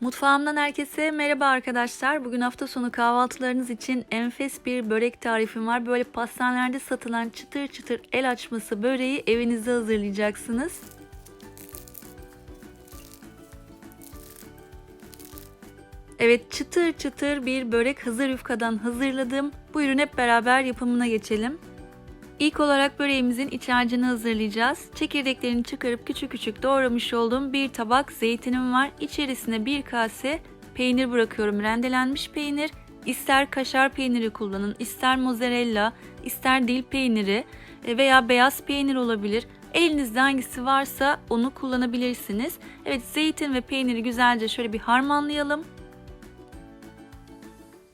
Mutfağımdan herkese merhaba arkadaşlar. Bugün hafta sonu kahvaltılarınız için enfes bir börek tarifim var. Böyle pastanelerde satılan çıtır çıtır el açması böreği evinizde hazırlayacaksınız. Evet çıtır çıtır bir börek hazır yufkadan hazırladım. Buyurun hep beraber yapımına geçelim. İlk olarak böreğimizin iç harcını hazırlayacağız. Çekirdeklerini çıkarıp küçük küçük doğramış olduğum bir tabak zeytinim var. İçerisine bir kase peynir bırakıyorum. Rendelenmiş peynir. İster kaşar peyniri kullanın, ister mozzarella, ister dil peyniri e, veya beyaz peynir olabilir. Elinizde hangisi varsa onu kullanabilirsiniz. Evet zeytin ve peyniri güzelce şöyle bir harmanlayalım.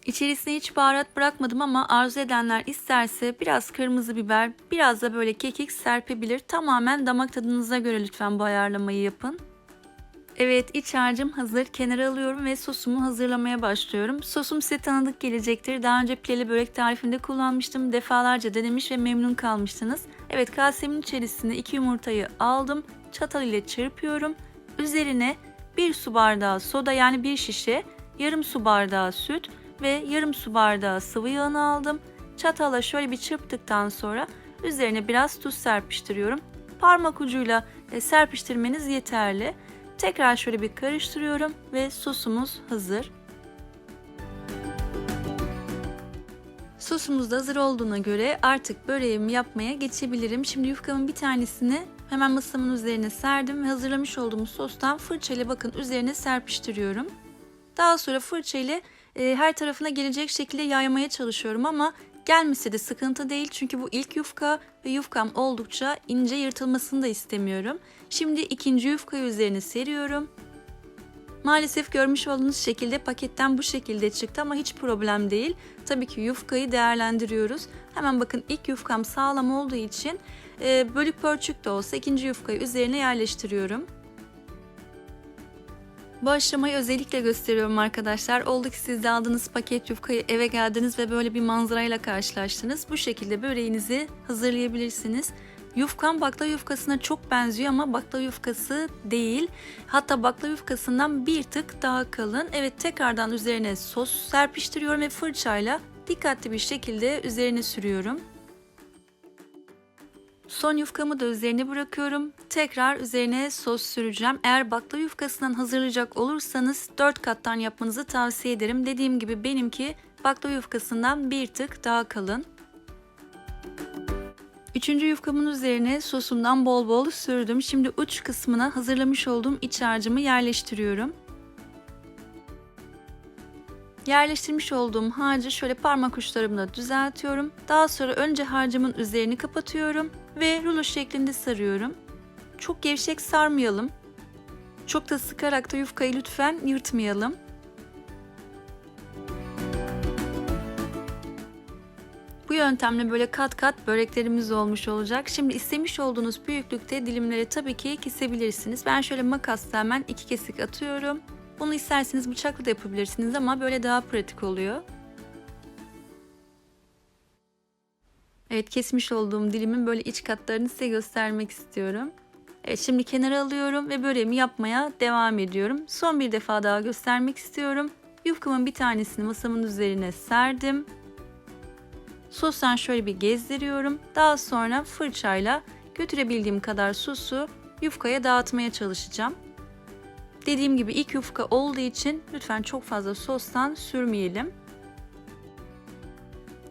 İçerisine hiç baharat bırakmadım ama arzu edenler isterse biraz kırmızı biber, biraz da böyle kekik serpebilir. Tamamen damak tadınıza göre lütfen bu ayarlamayı yapın. Evet iç harcım hazır. Kenara alıyorum ve sosumu hazırlamaya başlıyorum. Sosum size tanıdık gelecektir. Daha önce pileli börek tarifinde kullanmıştım. Defalarca denemiş ve memnun kalmıştınız. Evet kasemin içerisine 2 yumurtayı aldım. Çatal ile çırpıyorum. Üzerine 1 su bardağı soda yani 1 şişe, yarım su bardağı süt, ve yarım su bardağı sıvı yağını aldım. Çatala şöyle bir çırptıktan sonra üzerine biraz tuz serpiştiriyorum. Parmak ucuyla e, serpiştirmeniz yeterli. Tekrar şöyle bir karıştırıyorum ve sosumuz hazır. Sosumuz da hazır olduğuna göre artık böreğimi yapmaya geçebilirim. Şimdi yufkamın bir tanesini hemen masamın üzerine serdim ve hazırlamış olduğum sostan fırçayla bakın üzerine serpiştiriyorum. Daha sonra fırça ile e, her tarafına gelecek şekilde yaymaya çalışıyorum ama gelmese de sıkıntı değil çünkü bu ilk yufka ve yufkam oldukça ince yırtılmasını da istemiyorum. Şimdi ikinci yufkayı üzerine seriyorum. Maalesef görmüş olduğunuz şekilde paketten bu şekilde çıktı ama hiç problem değil. Tabii ki yufkayı değerlendiriyoruz. Hemen bakın ilk yufkam sağlam olduğu için e, bölük pörçük de olsa ikinci yufkayı üzerine yerleştiriyorum. Bu aşamayı özellikle gösteriyorum arkadaşlar. Oldu ki siz de aldığınız paket yufkayı eve geldiniz ve böyle bir manzarayla karşılaştınız. Bu şekilde böreğinizi hazırlayabilirsiniz. Yufkan baklava yufkasına çok benziyor ama baklava yufkası değil. Hatta baklava yufkasından bir tık daha kalın. Evet tekrardan üzerine sos serpiştiriyorum ve fırçayla dikkatli bir şekilde üzerine sürüyorum. Son yufkamı da üzerine bırakıyorum. Tekrar üzerine sos süreceğim. Eğer baklava yufkasından hazırlayacak olursanız 4 kattan yapmanızı tavsiye ederim. Dediğim gibi benimki baklava yufkasından bir tık daha kalın. Üçüncü yufkamın üzerine sosumdan bol bol sürdüm. Şimdi uç kısmına hazırlamış olduğum iç harcımı yerleştiriyorum. Yerleştirmiş olduğum harcı şöyle parmak uçlarımla düzeltiyorum. Daha sonra önce harcımın üzerini kapatıyorum ve rulo şeklinde sarıyorum. Çok gevşek sarmayalım. Çok da sıkarak da yufkayı lütfen yırtmayalım. Bu yöntemle böyle kat kat böreklerimiz olmuş olacak. Şimdi istemiş olduğunuz büyüklükte dilimleri tabii ki kesebilirsiniz. Ben şöyle makasla hemen iki kesik atıyorum. Bunu isterseniz bıçakla da yapabilirsiniz ama böyle daha pratik oluyor. Evet kesmiş olduğum dilimin böyle iç katlarını size göstermek istiyorum. Evet şimdi kenara alıyorum ve böreğimi yapmaya devam ediyorum. Son bir defa daha göstermek istiyorum. Yufkamın bir tanesini masamın üzerine serdim. Sostan şöyle bir gezdiriyorum. Daha sonra fırçayla götürebildiğim kadar sosu yufkaya dağıtmaya çalışacağım. Dediğim gibi ilk yufka olduğu için lütfen çok fazla sostan sürmeyelim.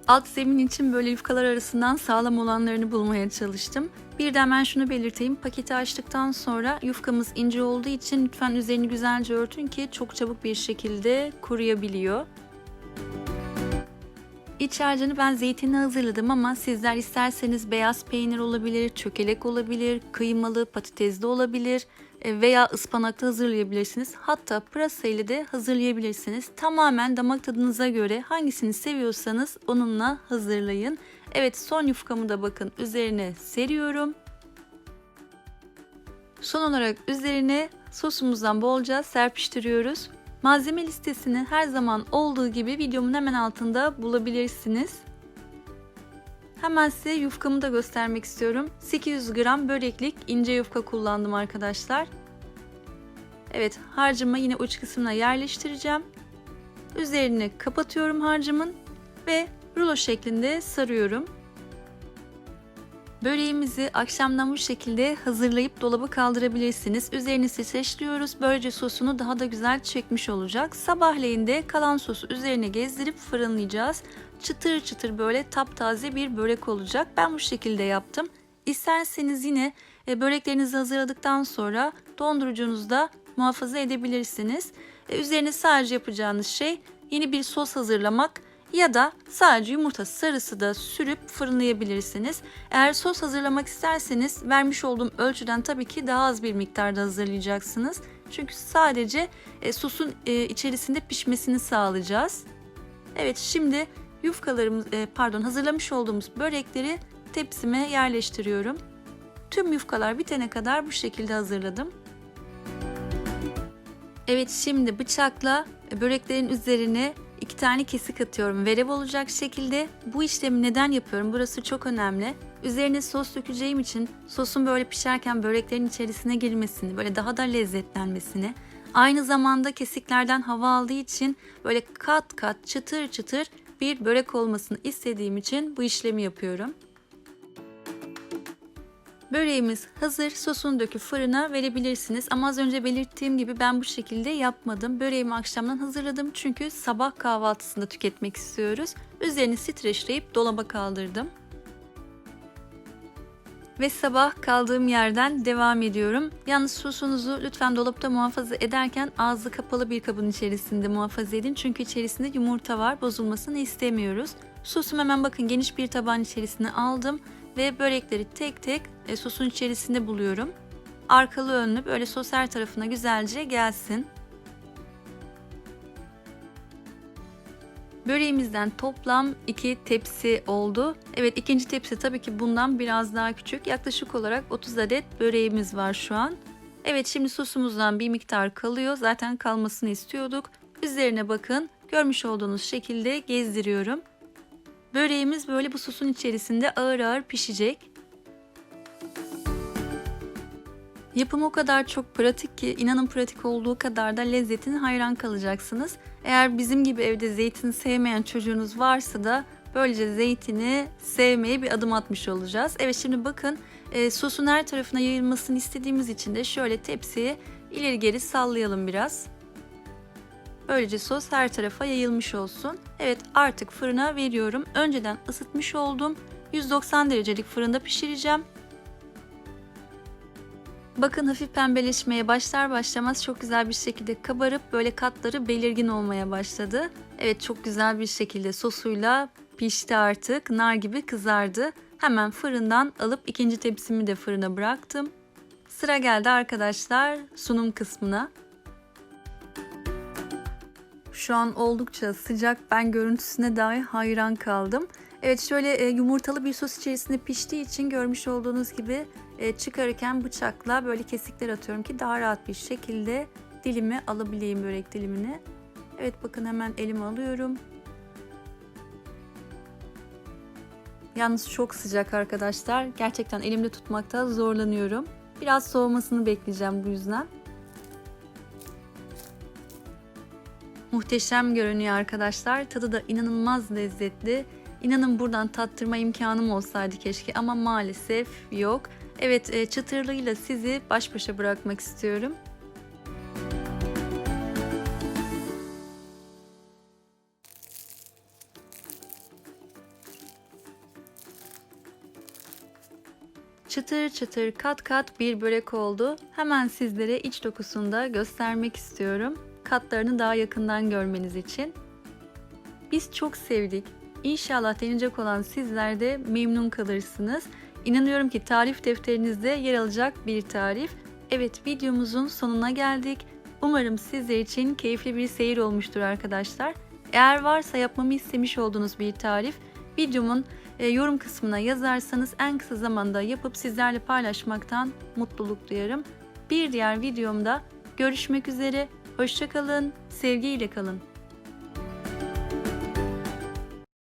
Alt zemin için böyle yufkalar arasından sağlam olanlarını bulmaya çalıştım. Bir de hemen şunu belirteyim. Paketi açtıktan sonra yufkamız ince olduğu için lütfen üzerini güzelce örtün ki çok çabuk bir şekilde kuruyabiliyor. İç harcını ben zeytinle hazırladım ama sizler isterseniz beyaz peynir olabilir, çökelek olabilir, kıymalı, patatesli olabilir e, veya ıspanaklı hazırlayabilirsiniz. Hatta pırasa ile de hazırlayabilirsiniz. Tamamen damak tadınıza göre hangisini seviyorsanız onunla hazırlayın. Evet son yufkamı da bakın üzerine seriyorum. Son olarak üzerine sosumuzdan bolca serpiştiriyoruz. Malzeme listesini her zaman olduğu gibi videomun hemen altında bulabilirsiniz. Hemen size yufkamı da göstermek istiyorum. 800 gram böreklik ince yufka kullandım arkadaşlar. Evet harcımı yine uç kısmına yerleştireceğim. Üzerini kapatıyorum harcımın ve rulo şeklinde sarıyorum. Böreğimizi akşamdan bu şekilde hazırlayıp dolaba kaldırabilirsiniz. Üzerini streçliyoruz. Böylece sosunu daha da güzel çekmiş olacak. Sabahleyin de kalan sosu üzerine gezdirip fırınlayacağız. Çıtır çıtır böyle taptaze bir börek olacak. Ben bu şekilde yaptım. İsterseniz yine e, böreklerinizi hazırladıktan sonra dondurucunuzda muhafaza edebilirsiniz. E, üzerine sadece yapacağınız şey yeni bir sos hazırlamak ya da sadece yumurta sarısı da sürüp fırınlayabilirsiniz. Eğer sos hazırlamak isterseniz vermiş olduğum ölçüden tabii ki daha az bir miktarda hazırlayacaksınız. Çünkü sadece e, sosun e, içerisinde pişmesini sağlayacağız. Evet şimdi yufkalarımız e, pardon hazırlamış olduğumuz börekleri tepsime yerleştiriyorum. Tüm yufkalar bitene kadar bu şekilde hazırladım. Evet şimdi bıçakla böreklerin üzerine iki tane kesik atıyorum verev olacak şekilde. Bu işlemi neden yapıyorum? Burası çok önemli. Üzerine sos dökeceğim için sosun böyle pişerken böreklerin içerisine girmesini, böyle daha da lezzetlenmesini, aynı zamanda kesiklerden hava aldığı için böyle kat kat çıtır çıtır bir börek olmasını istediğim için bu işlemi yapıyorum. Böreğimiz hazır. Sosunu döküp fırına verebilirsiniz. Ama az önce belirttiğim gibi ben bu şekilde yapmadım. Böreğimi akşamdan hazırladım çünkü sabah kahvaltısında tüketmek istiyoruz. Üzerini streçleyip dolaba kaldırdım. Ve sabah kaldığım yerden devam ediyorum. Yalnız sosunuzu lütfen dolapta muhafaza ederken ağzı kapalı bir kabın içerisinde muhafaza edin. Çünkü içerisinde yumurta var. Bozulmasını istemiyoruz. Sosumu hemen bakın geniş bir tabağın içerisine aldım ve börekleri tek tek e, sosun içerisinde buluyorum. Arkalı önlü böyle sos her tarafına güzelce gelsin. Böreğimizden toplam 2 tepsi oldu. Evet ikinci tepsi tabii ki bundan biraz daha küçük. Yaklaşık olarak 30 adet böreğimiz var şu an. Evet şimdi sosumuzdan bir miktar kalıyor. Zaten kalmasını istiyorduk. Üzerine bakın görmüş olduğunuz şekilde gezdiriyorum. Böreğimiz böyle bu sosun içerisinde ağır ağır pişecek. Yapımı o kadar çok pratik ki inanın pratik olduğu kadar da lezzetine hayran kalacaksınız. Eğer bizim gibi evde zeytin sevmeyen çocuğunuz varsa da böylece zeytini sevmeye bir adım atmış olacağız. Evet şimdi bakın e, sosun her tarafına yayılmasını istediğimiz için de şöyle tepsiyi ileri geri sallayalım biraz. Böylece sos her tarafa yayılmış olsun. Evet artık fırına veriyorum. Önceden ısıtmış oldum. 190 derecelik fırında pişireceğim. Bakın hafif pembeleşmeye başlar başlamaz çok güzel bir şekilde kabarıp böyle katları belirgin olmaya başladı. Evet çok güzel bir şekilde sosuyla pişti artık. Nar gibi kızardı. Hemen fırından alıp ikinci tepsimi de fırına bıraktım. Sıra geldi arkadaşlar sunum kısmına. Şu an oldukça sıcak. Ben görüntüsüne dahi hayran kaldım. Evet şöyle e, yumurtalı bir sos içerisinde piştiği için görmüş olduğunuz gibi e, çıkarırken bıçakla böyle kesikler atıyorum ki daha rahat bir şekilde dilimi alabileyim börek dilimini. Evet bakın hemen elime alıyorum. Yalnız çok sıcak arkadaşlar. Gerçekten elimde tutmakta zorlanıyorum. Biraz soğumasını bekleyeceğim bu yüzden. Muhteşem görünüyor arkadaşlar. Tadı da inanılmaz lezzetli. İnanın buradan tattırma imkanım olsaydı keşke ama maalesef yok. Evet e, çıtırlığıyla sizi baş başa bırakmak istiyorum. Çıtır çıtır kat kat bir börek oldu. Hemen sizlere iç dokusunu da göstermek istiyorum. Katlarını daha yakından görmeniz için. Biz çok sevdik. İnşallah deneyecek olan sizler de memnun kalırsınız. İnanıyorum ki tarif defterinizde yer alacak bir tarif. Evet videomuzun sonuna geldik. Umarım sizler için keyifli bir seyir olmuştur arkadaşlar. Eğer varsa yapmamı istemiş olduğunuz bir tarif videomun e, yorum kısmına yazarsanız en kısa zamanda yapıp sizlerle paylaşmaktan mutluluk duyarım. Bir diğer videomda görüşmek üzere. Hoşçakalın, sevgiyle kalın.